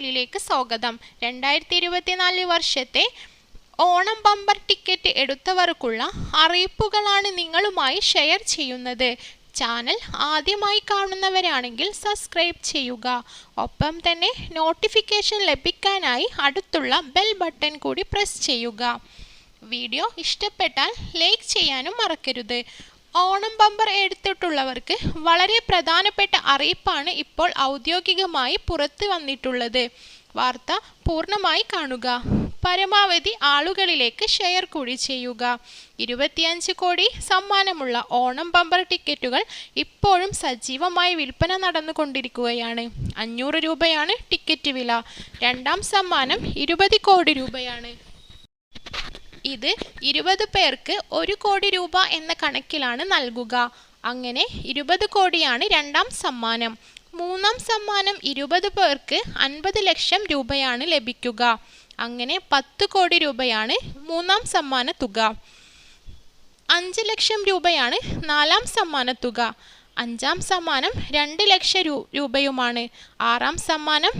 ചാനലിലേക്ക് സ്വാഗതം. രണ്ടായിരത്തി ഇരുപത്തിനാല് വർഷത്തെ ഓണം ബമ്പർ ടിക്കറ്റ് എടുത്തവർക്കുള്ള അറിയിപ്പുകളാണ് നിങ്ങളുമായി ഷെയർ ചെയ്യുന്നത്. ചാനൽ ആദ്യമായി കാണുന്നവരാണെങ്കിൽ സബ്സ്ക്രൈബ് ചെയ്യുക. ഒപ്പം തന്നെ നോട്ടിഫിക്കേഷൻ ലഭിക്കാനായി അടുത്തുള്ള ബെൽ ബട്ടൺ കൂടി പ്രസ് ചെയ്യുക. വീഡിയോ ഇഷ്ടപ്പെട്ടാൽ ലൈക്ക് ചെയ്യാനും മറക്കരുത്. ഓണം ബമ്പർ എടുത്തിട്ടുള്ളവർക്ക് വളരെ പ്രധാനപ്പെട്ട അറിയിപ്പാണ് ഇപ്പോൾ ഔദ്യോഗികമായി പുറത്തു വന്നിട്ടുള്ളത്. വാർത്ത പൂർണമായി കാണുക. പരമാവധി ആളുകളിലേക്ക് ഷെയർ കൂടി ചെയ്യുക. ഇരുപത്തിയഞ്ച് കോടി സമ്മാനമുള്ള ഓണം ബമ്പർ ടിക്കറ്റുകൾ ഇപ്പോഴും സജീവമായി വിൽപ്പന നടന്നുകൊണ്ടിരിക്കുകയാണ്. അഞ്ഞൂറ് രൂപയാണ് ടിക്കറ്റ് വില. രണ്ടാം സമ്മാനം ഇരുപത് കോടി രൂപയാണ്. ഇത് ഇരുപത് പേർക്ക് ഒരു കോടി രൂപ എന്ന കണക്കിലാണ് നൽകുക. അങ്ങനെ ഇരുപത് കോടിയാണ് രണ്ടാം സമ്മാനം. മൂന്നാം സമ്മാനം ഇരുപത് പേർക്ക് അൻപത് ലക്ഷം രൂപയാണ് ലഭിക്കുക. അങ്ങനെ പത്ത് കോടി രൂപയാണ് മൂന്നാം സമ്മാന തുക. അഞ്ച് ലക്ഷം രൂപയാണ് നാലാം സമ്മാന തുക. അഞ്ചാം സമ്മാനം രണ്ട് ലക്ഷം രൂപയുമാണ്. ആറാം സമ്മാനം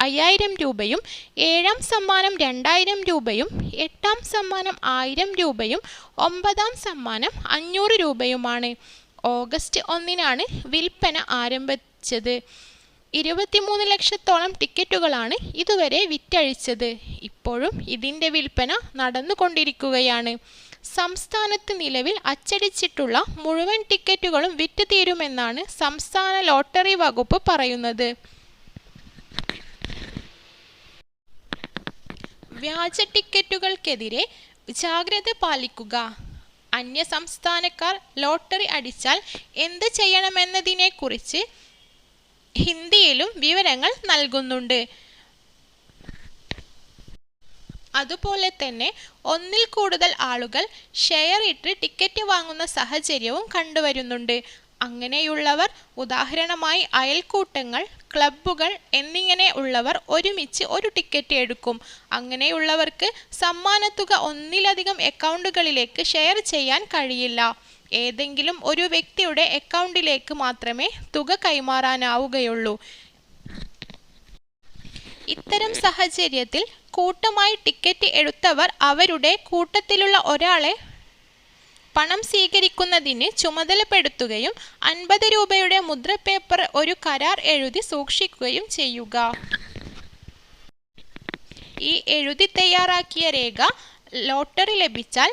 അയ്യായിരം രൂപയും ഏഴാം സമ്മാനം രണ്ടായിരം രൂപയും എട്ടാം സമ്മാനം ആയിരം രൂപയും ഒമ്പതാം സമ്മാനം അഞ്ഞൂറ് രൂപയുമാണ്. ഓഗസ്റ്റ് ഒന്നിനാണ് വിൽപ്പന ആരംഭിച്ചത്. ഇരുപത്തിമൂന്ന് ലക്ഷത്തോളം ടിക്കറ്റുകളാണ് ഇതുവരെ വിറ്റഴിച്ചത്. ഇപ്പോഴും ഇതിന്റെ വിൽപ്പന നടന്നുകൊണ്ടിരിക്കുകയാണ്. സംസ്ഥാനത്ത് നിലവിൽ അച്ചടിച്ചിട്ടുള്ള മുഴുവൻ ടിക്കറ്റുകളും വിറ്റ് തീരുമെന്നാണ് സംസ്ഥാന ലോട്ടറി വകുപ്പ് പറയുന്നത്. വ്യാജ ടിക്കറ്റുകൾക്കെതിരെ ജാഗ്രത പാലിക്കുക. അന്യ സംസ്ഥാനക്കാർ ലോട്ടറി അടിച്ചാൽ എന്ത് ചെയ്യണമെന്നതിനെക്കുറിച്ച് ഹിന്ദിയിലും വിവരങ്ങൾ നൽകുന്നുണ്ട്. അതുപോലെ തന്നെ ഒന്നിൽ കൂടുതൽ ആളുകൾ ഷെയർ ഇട്ട് ടിക്കറ്റ് വാങ്ങുന്ന സാഹചര്യവും കണ്ടുവരുന്നുണ്ട്. അങ്ങനെയുള്ളവർ ഉദാഹരണമായി അയൽക്കൂട്ടങ്ങൾ ക്ലബ്ബുകൾ എന്നിങ്ങനെ ഉള്ളവർ ഒരുമിച്ച് ഒരു ടിക്കറ്റ് എടുക്കും. അങ്ങനെയുള്ളവർക്ക് സമ്മാനത്തുക ഒന്നിലധികം അക്കൗണ്ടുകളിലേക്ക് ഷെയർ ചെയ്യാൻ കഴിയില്ല. ഏതെങ്കിലും ഒരു വ്യക്തിയുടെ അക്കൗണ്ടിലേക്ക് മാത്രമേ തുക കൈമാറാനാവുകയുള്ളൂ. ഇത്തരം സാഹചര്യത്തിൽ കൂട്ടമായി ടിക്കറ്റ് എടുത്തവർ അവരുടെ കൂട്ടത്തിലുള്ള ഒരാളെ പണം സ്വീകരിക്കുന്നതിന് ചുമതലപ്പെടുത്തുകയും അൻപത് രൂപയുടെ മുദ്രപേപ്പർ ഒരു കരാർ എഴുതി സൂക്ഷിക്കുകയും ചെയ്യുക. ഈ എഴുതി തയ്യാറാക്കിയ രേഖ ലോട്ടറി ലഭിച്ചാൽ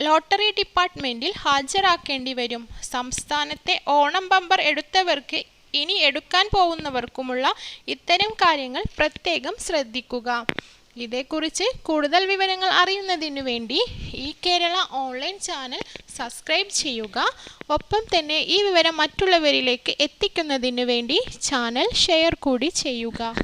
ലോട്ടറി ഡിപ്പാർട്ട്മെന്റിൽ ഹാജരാക്കേണ്ടി വരും. സംസ്ഥാനത്തെ ഓണം ബമ്പർ എടുത്തവർക്ക് ഇനി എടുക്കാൻ പോകുന്നവർക്കുമുള്ള ഇത്തരം കാര്യങ്ങൾ പ്രത്യേകം ശ്രദ്ധിക്കുക. ഇതേക്കുറിച്ച് കൂടുതൽ വിവരങ്ങൾ അറിയുന്നതിനു വേണ്ടി ഈ കേരള ഓൺലൈൻ ചാനൽ സബ്സ്ക്രൈബ് ചെയ്യുക. ഒപ്പം തന്നെ ഈ വിവരം മറ്റുള്ളവരിലേക്ക് എത്തിക്കുന്നതിന് വേണ്ടി ചാനൽ ഷെയർ കൂടി ചെയ്യുക.